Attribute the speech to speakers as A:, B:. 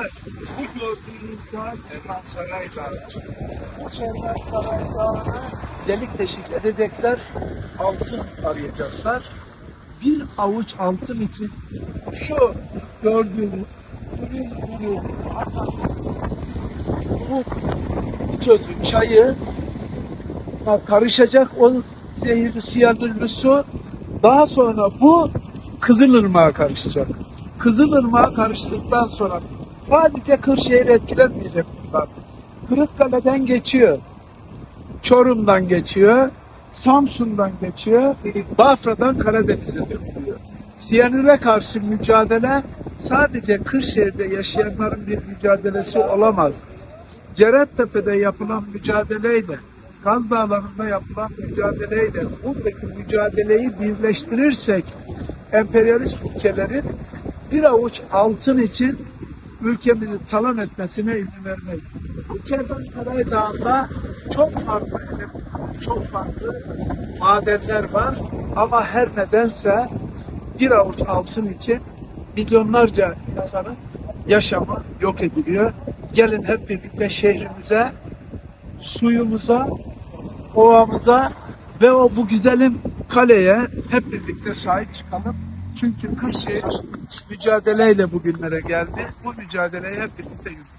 A: Evet, bu gördüğünüz dağ Erhan Saray Dağı'dır. Bu Erhan Saray Dağı'na delik deşik edecekler, altın arayacaklar. Bir avuç altın için şu gördüğünüz ürün ürün bu sözü çayı karışacak o zehirli siyanürlü su daha sonra bu Kızılırmak'a karışacak. Kızılırmak'a karıştıktan sonra sadece Kırşehir etkilenmeyecek bunlar. Kırıkkale'den geçiyor. Çorum'dan geçiyor. Samsun'dan geçiyor. Bafra'dan Karadeniz'e dökülüyor. Siyanüre karşı mücadele sadece Kırşehir'de yaşayanların bir mücadelesi olamaz. Cerettepe'de yapılan mücadeleyle, Kaz Dağları'nda yapılan mücadeleyle buradaki mücadeleyi birleştirirsek emperyalist ülkelerin bir avuç altın için ülkemizi talan etmesine izin vermeyiz. Ülkeden Karay Dağı'nda çok farklı çok farklı madenler var ama her nedense bir avuç altın için milyonlarca insanın yaşamı yok ediliyor. Gelin hep birlikte şehrimize, suyumuza, ovamıza ve o bu güzelim kaleye hep birlikte sahip çıkalım. Çünkü Kırşehir mücadeleyle bugünlere geldi. Bu mücadeleyi hep birlikte yürütelim.